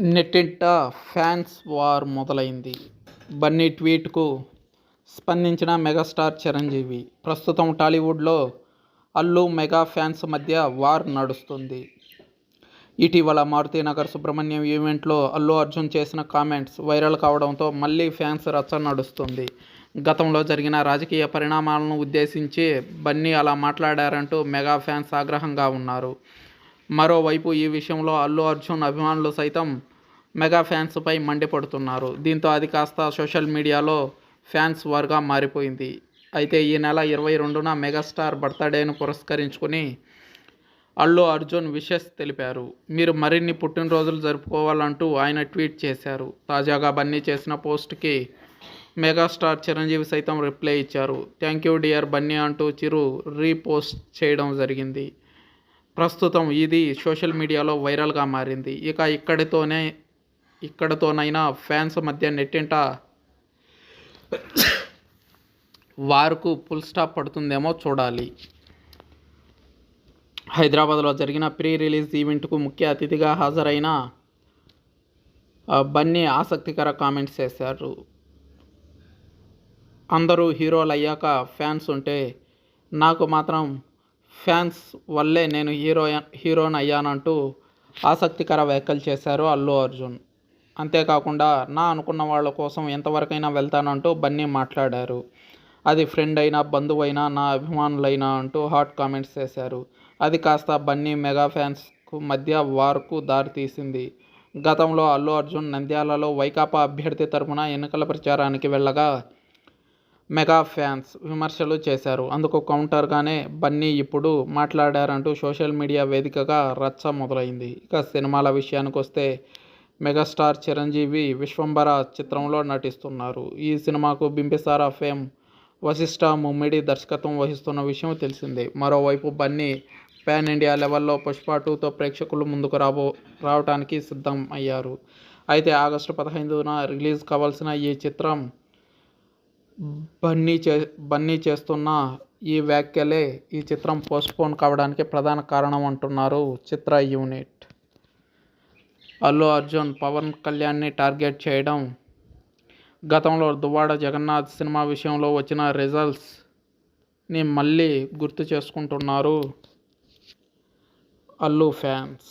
నెట్టింట fans war మొదలైంది. బన్నీ ట్వీట్కు స్పందించిన మెగాస్టార్ చిరంజీవి ప్రస్తుతం టాలీవుడ్లో అల్లు మెగా ఫ్యాన్స్ మధ్య వార్ నడుస్తుంది. ఇటీవల మారుతినగర్ సుబ్రహ్మణ్యం ఈవెంట్లో అల్లు అర్జున్ చేసిన కామెంట్స్ వైరల్ కావడంతో మళ్ళీ ఫ్యాన్స్ రచ్చ నడుస్తుంది. గతంలో జరిగిన రాజకీయ పరిణామాలను ఉద్దేశించి బన్నీ అలా మాట్లాడారంటూ మెగా ఫ్యాన్స్ ఆగ్రహంగా ఉన్నారు. మరోవైపు ఈ విషయంలో అల్లు అర్జున్ అభిమానులు సైతం మెగా ఫ్యాన్స్పై మండిపడుతున్నారు. దీంతో అది కాస్త సోషల్ మీడియాలో ఫ్యాన్స్ వార్గా మారిపోయింది. అయితే ఈ నెల ఇరవై రెండున మెగాస్టార్ బర్త్డేను పురస్కరించుకుని అల్లు అర్జున్ విషెస్ తెలిపారు. మీరు మరిన్ని పుట్టినరోజులు జరుపుకోవాలంటూ ఆయన ట్వీట్ చేశారు. తాజాగా బన్నీ చేసిన పోస్ట్కి మెగాస్టార్ చిరంజీవి సైతం రిప్లై ఇచ్చారు. థ్యాంక్ యూ డియర్ బన్నీ అంటూ చిరు రీపోస్ట్ చేయడం జరిగింది. ప్రస్తుతం ఇది సోషల్ మీడియాలో వైరల్గా మారింది. ఇక ఇక్కడితోనే ఇక్కడితోనైనా ఫ్యాన్స్ మధ్య నెట్టింట వారుకు ఫుల్ స్టాప్ పడుతుందేమో చూడాలి. హైదరాబాద్లో జరిగిన ప్రీ రిలీజ్ ఈవెంట్కు ముఖ్య అతిథిగా హాజరైన బన్నీ ఆసక్తికర కామెంట్స్ చేశారు. అందరూ హీరోలు అయ్యాక ఫ్యాన్స్ ఉంటే నాకు మాత్రం ఫ్యాన్స్ వల్లే నేను హీరో హీరోని అయ్యానంటూ ఆసక్తికర వ్యాఖ్యలు చేశారు అల్లు అర్జున్. అంతేకాకుండా నా అనుకున్న వాళ్ళ కోసం ఎంతవరకైనా వెళ్తానంటూ బన్నీ మాట్లాడారు. అది ఫ్రెండ్ అయినా బంధువు అయినా నా అభిమానులైనా అంటూ హాట్ కామెంట్స్ చేశారు. అది కాస్త బన్నీ మెగా ఫ్యాన్స్కు మధ్య వార్కు దారితీసింది గతంలో అల్లు అర్జున్ నంద్యాలలో వైకాపా అభ్యర్థి తరపున ఎన్నికల ప్రచారానికి వెళ్ళగా మెగా ఫ్యాన్స్ విమర్శలు చేశారు. అందుకు కౌంటర్గానే బన్నీ ఇప్పుడు మాట్లాడారంటూ సోషల్ మీడియా వేదికగా రచ్చ మొదలైంది. ఇక సినిమాల విషయానికి వస్తే మెగాస్టార్ చిరంజీవి విశ్వంబర చిత్రంలో నటిస్తున్నారు. ఈ సినిమాకు బింబిసారా ఫేమ్ వశిష్ఠ ముమ్మిడి దర్శకత్వం వహిస్తున్న విషయం తెలిసిందే. మరోవైపు బన్నీ పాన్ ఇండియా లెవెల్లో పుష్ప టూతో ప్రేక్షకులు ముందుకు రాబో రావడానికి సిద్ధం అయ్యారు. అయితే ఆగస్టు పదహైదున రిలీజ్ కావాల్సిన ఈ చిత్రం బన్నీ చే బన్నీ చేస్తున్న ఈ వ్యాఖ్యలే ఈ చిత్రం పోస్ట్పోన్ కావడానికి ప్రధాన కారణం అంటున్నారు చిత్ర యూనిట్. అల్లు అర్జున్ పవన్ కళ్యాణ్ని టార్గెట్ చేయడం గతంలో దువ్వాడ జగన్నాథ్ సినిమా విషయంలో వచ్చిన రిజల్ట్స్ని మళ్ళీ గుర్తు చేసుకుంటున్నారు అల్లు ఫ్యాన్స్.